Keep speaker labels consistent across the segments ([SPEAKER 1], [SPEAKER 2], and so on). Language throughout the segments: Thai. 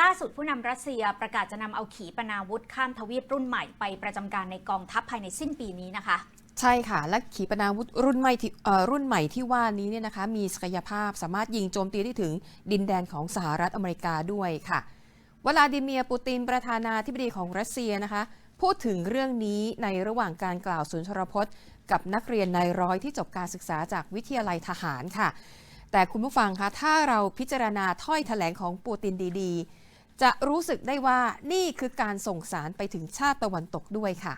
[SPEAKER 1] ล่าสุดผู้นำรัสเซียประกาศจะนำเอาขีปนาวุธข้ามทวีปรุ่นใหม่ไปประจำการในกองทัพภายในสิ้นปีนี้นะคะ
[SPEAKER 2] ใช่ค่ะ และขีปนาวุธรุ่นใหม่ที่รุ่นใหม่ที่ว่านี้เนี่ยนะคะมีศักยภาพสามารถยิงโจมตีได้ถึงดินแดนของสหรัฐอเมริกาด้วยค่ะวลาดิเมียร์ปูตินประธานาธิบดีของรัสเซียนะคะ พูดถึงเรื่องนี้ในระหว่างการกล่าวสุนทรพจน์ กับนักเรียนนายร้อยที่จบการศึกษาจากวิทยาลัยทหารค่ะ แต่คุณผู้ฟังคะถ้าเราพิจารณาถ้อยแถลงของปูตินดีๆ จะรู้สึกได้ว่านี่คือการส่งสารไปถึงชาติตะวันตกด้วยค่ะ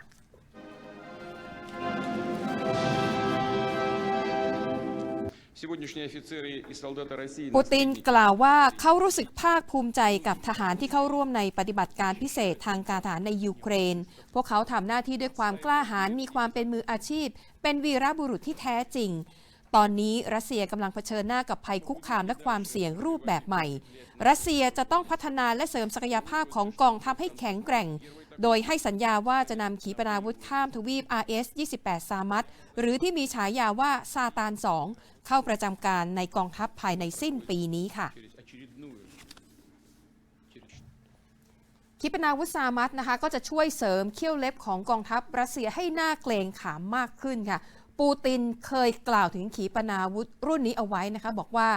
[SPEAKER 2] ปูตินกล่าวว่าเขารู้สึกภาคภูมิใจกับทหารที่เข้าร่วมในปฏิบัติการพิเศษทางการทหารในยูเครน พวกเขาทำหน้าที่ด้วยความกล้าหาญมีความเป็นมืออาชีพ เป็นวีรบุรุษที่แท้จริง ตอนนี้รัสเซียกำลังเผชิญหน้ากับภัยคุกคามและความเสี่ยงรูปแบบใหม่ รัสเซียจะต้องพัฒนาและเสริมศักยภาพของกองทัพให้แข็งแกร่ง โดยให้สัญญาว่าจะนำขีปนาวุธข้ามทวีป RS-28 สามัตหรือที่มีฉายาว่าซาตาน 2 เข้าประจำการในกองทัพภายในสิ้นปีนี้ค่ะขีปนาวุธซามัตนะคะก็จะช่วยเสริมเขี้ยวเล็บของกองทัพรัสเซียให้หน้าเกรงขามมากขึ้นค่ะ ปูตินเคยกล่าวถึงขีปนาวุธรุ่นนี้เอาไว้นะคะ บอกว่า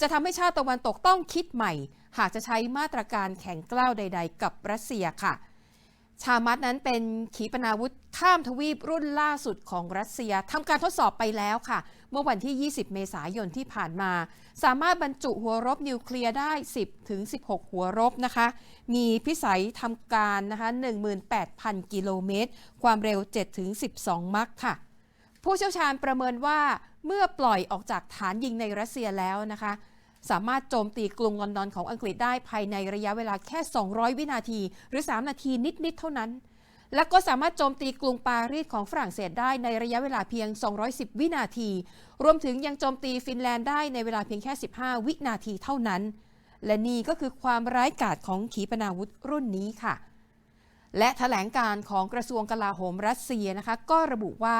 [SPEAKER 2] จะทำให้ชาติตะวันตกต้องคิดใหม่ หากจะใช้มาตรการแข่งกล้าวใด ๆ กับรัสเซียค่ะ ชามัตนั้นเป็นขีปนาวุธข้ามทวีปรุ่นล่าสุดของรัสเซียทำการทดสอบไปแล้วค่ะ เมื่อวันที่ 20 เมษายนที่ผ่านมา สามารถบรรจุหัวรบนิวเคลียร์ได้ 10 ถึง 16 หัวรบนะคะ มีพิสัยทำการนะคะ18,000 กิโลเมตร ความเร็ว 7 ถึง 12 มัคค่ะ ผู้เชี่ยวชาญประเมินว่าเมื่อปล่อยออกจากฐานยิงในรัสเซียแล้วนะคะ สามารถโจมตีกรุงลอนดอนของอังกฤษได้ภายในระยะเวลาแค่ 200 วินาที หรือ 3 นาทีนิด ๆ เท่านั้น และก็สามารถโจมตีกรุงปารีสของฝรั่งเศสได้ในระยะเวลาเพียง 210 วินาที รวมถึงยังโจมตีฟินแลนด์ได้ในเวลาเพียงแค่ 15 วินาทีเท่านั้น และนี่ก็คือความร้ายกาจของขีปนาวุธรุ่นนี้ค่ะ และแถลงการของกระทรวงกลาโหมรัสเซียนะคะ ก็ระบุว่า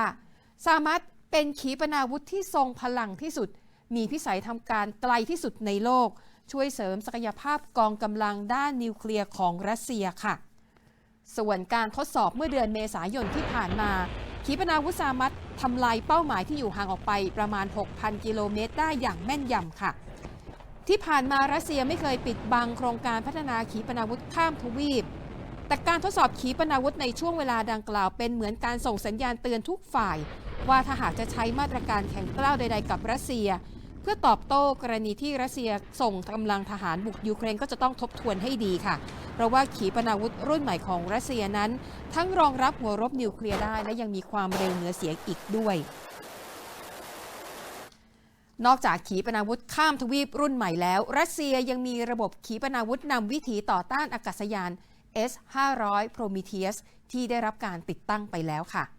[SPEAKER 2] สามารถเป็นขีปนาวุธที่ทรงพลังที่สุด มีพิสัยทำการไกลที่สุดในโลก ช่วยเสริมศักยภาพกองกำลังด้านนิวเคลียร์ของรัสเซียค่ะ ส่วนการทดสอบเมื่อเดือนเมษายนที่ผ่านมา ขีปนาวุธซามัตทำลายเป้าหมายที่อยู่ห่างออกไปประมาณ 6,000 กิโลเมตรได้อย่างแม่นยำค่ะ ที่ผ่านมารัสเซียไม่เคยปิดบังโครงการพัฒนาขีปนาวุธข้ามทวีปแต่การทดสอบขีปนาวุธในช่วงเวลาดังกล่าวเป็นเหมือนการส่งสัญญาณเตือนทุกฝ่าย ว่าถ้าหากจะใช้มาตรการแข่งกล้าวใด ๆ กับรัสเซีย เพื่อตอบโต้กรณีที่รัสเซียส่งกำลังทหารบุกยูเครนก็จะต้องทบทวนให้ดีค่ะ เพราะว่าขีปนาวุธรุ่นใหม่ของรัสเซียนั้น ทั้งรองรับหัวรบนิวเคลียร์ได้และยังมีความเร็วเหนือเสียงอีกด้วยนอกจากขีปนาวุธข้ามทวีปรุ่นใหม่แล้ว รัสเซียยังมีระบบขีปนาวุธนำวิถีต่อต้านอากาศยาน S-500 Prometheus ที่ได้รับการติดตั้งไปแล้วค่ะ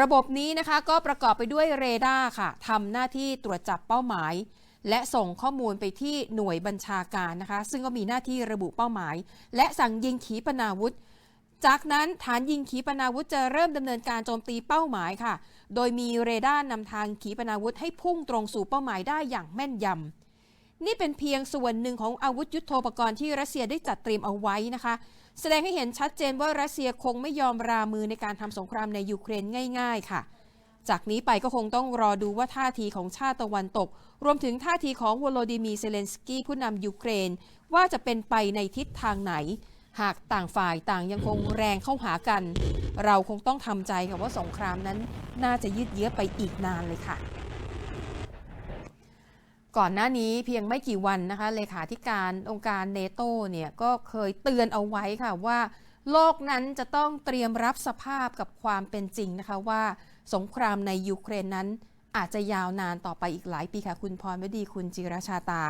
[SPEAKER 2] ระบบนี้นะคะก็ประกอบไปด้วยเรดาร์ค่ะทำหน้าที่ตรวจจับเป้าหมาย และส่งข้อมูลไปที่หน่วยบัญชาการนะคะ ซึ่งก็มีหน้าที่ระบุเป้าหมาย และสั่งยิงขีปนาวุธ จากนั้นฐานยิงขีปนาวุธจะเริ่มดำเนินการโจมตีเป้าหมายค่ะ โดยมีเรดาร์นำทางขีปนาวุธให้พุ่งตรงสู่เป้าหมายได้อย่างแม่นยำ นี่เป็นเพียงส่วนหนึ่งของอาวุธยุโทโธปกรณ์ที่รัสเซียได้จัดเตรียมเอาไว้นะคะ แสดงให้เห็นชัดเจนว่ารัสเซียคงไม่ยอมรามือในการทำสงครามในยูเครนง่าย ๆ ค่ะ จากนี้ไปก็คงต้องรอดูว่าท่าทีของชาติตะวันตก รวมถึงท่าทีของวโลดิมีเซเลนสกี้ผู้นำยูเครน ว่าจะเป็นไปในทิศทางไหน หากต่างฝ่ายต่างยังคงแรงเข้าหากัน เราคงต้องทำใจกับว่าสงครามนั้นน่าจะยืดเยื้อไปอีกนานเลยค่ะ ก่อนหน้านี้เพียงไม่กี่วันนะคะเลขาธิการองค์การเนโตเนี่ยก็เคยเตือนเอาไว้ค่ะว่า โลกนั้นจะต้องเตรียมรับสภาพกับความเป็นจริงนะคะว่าสงครามในยูเครนนั้นอาจจะยาวนานต่อไปอีกหลายปีค่ะ คุณพรวดีคุณจิรชาตา